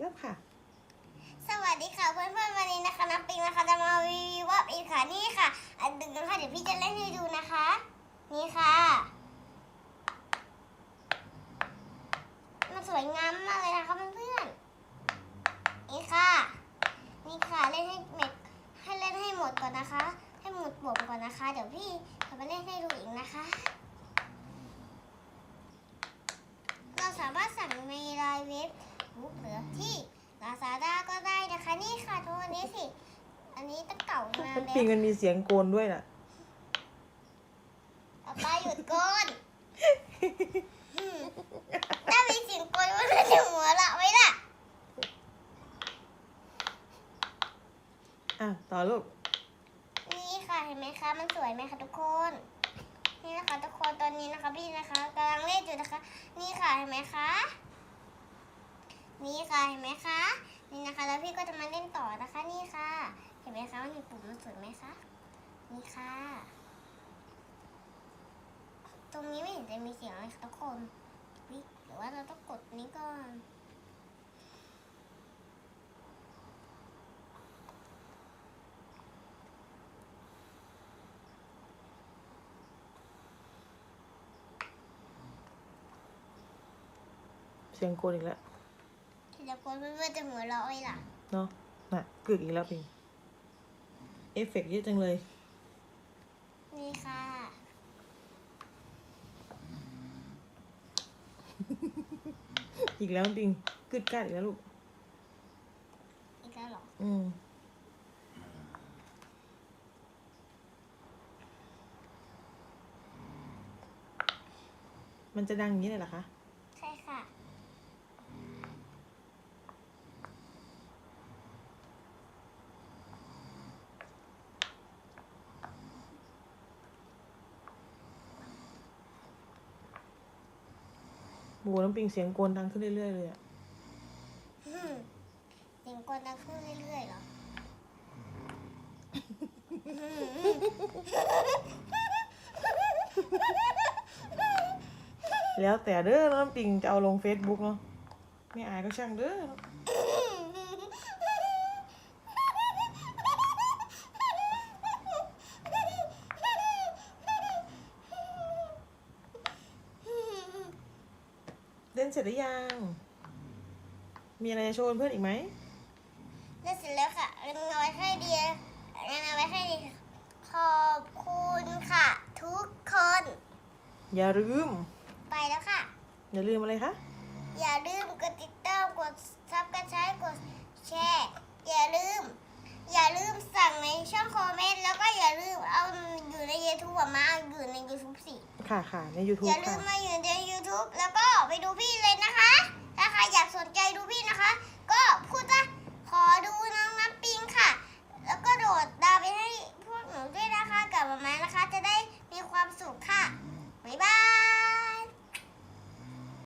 เริ่มค่ะ สวัสดีค่ะเพื่อนๆวันนี้นะคะน้ำปิงนะคะจะมารีวิวว่าอีกค่ะนี่ค่ะ อันดึงนะคะเดี๋ยวพี่จะเล่นให้ดูนะคะ นี่ค่ะมันสวยงามมากเลยนะคะเพื่อนๆนี่ค่ะ นี่ค่ะเล่นให้เม็ดให้เล่นให้หมดก่อนนะคะ ให้หมดบ่มก่อนนะคะ เดี๋ยวพี่จะมาเล่นให้ดูอีกนะคะ เราสามารถสั่งในไลน์เว็ บบุ๊กหรือที่ลาซาด้าก็ได้นะคะ นี่ค่ะทุกวันนี้สิ อันนี้ตั้งเก่านานมันแล้ปิงวมันมีเสียงโกนด้วยน่ะเอาป้าหยุดก่อนอืมถ้ามีเสียงกลมันจะหัวเราะไหมล่ะอะต่อลูก นี่ค่ะเห็นไหมคะ มันสวยไหมคะทุกคน นี่นะคะทุกคนตอนนี้นะคะพี่นะคะกำลังเล่นอยู่นะคะนี่ค่ะเห็นไหมคะ นี่ ค่ะเห็นไหมคะนี่นะคะ แล้วพี่ก็จะมาเล่นต่อนะคะนี่ค่ะ เห็นไหมคะว่าในปุ่มมันสวยไหมคะนี่ค่ะ ตรงนี้ไม่เห็นจะมีเสียงเลยทุกคนวิหรือว่าเราต้องกดนี้ก่อนเสียงโกนอีกแล้ว เดี๋ยวกดเพื่อนๆจะหัวเราะไว้ล่ะเนาะน่ะกึกอีกแล้วปิงเอฟเฟกต์เยอะจังเลย นี่ค่ะ อีกแล้วปิงกึดกัดอีกแล้วลูก อีกแล้วเหรอ อืมมันจะดังอย่างนี้เลยเหรอคะใช่ค่ะ โหน้ำปิงเสียงโกนดังขึ้นเรื่อยๆเลยอะอืมเสียงกดดังขึ้นเรื่อยๆเหรอแล้วแต่เด้อน้ำปิงจะเอาลงเฟซบุ๊กเนาะไม่อายก็ช่างเด้อ เล่นเสร็จหรือยัง มีอะไรจะโชว์เพื่อนอีกไหมแล้วเสร็จแล้วค่ะเรียนเอาไว้ให้ดีเรียนเอาไว้ให้ดีขอบคุณค่ะ ทุกคน อย่าลืม ไปแล้วค่ะ อย่าลืมอะไรคะ อย่าลืมกดติดตามกดซับกระชายกดแชร์อย่าลืม อย่าลืมสั่งในช่องคอมเมนต์แล้วก็อย่าลืมเอาอยู่ใน YouTube อะมาอยู่ใน YouTube สิค่ะค่ะใน YouTube อย่าลืค่ะมมาอยู่ใน YouTube แล้วก็ ไปดูพี่เลยนะคะ ถ้าใครอยากสนใจดู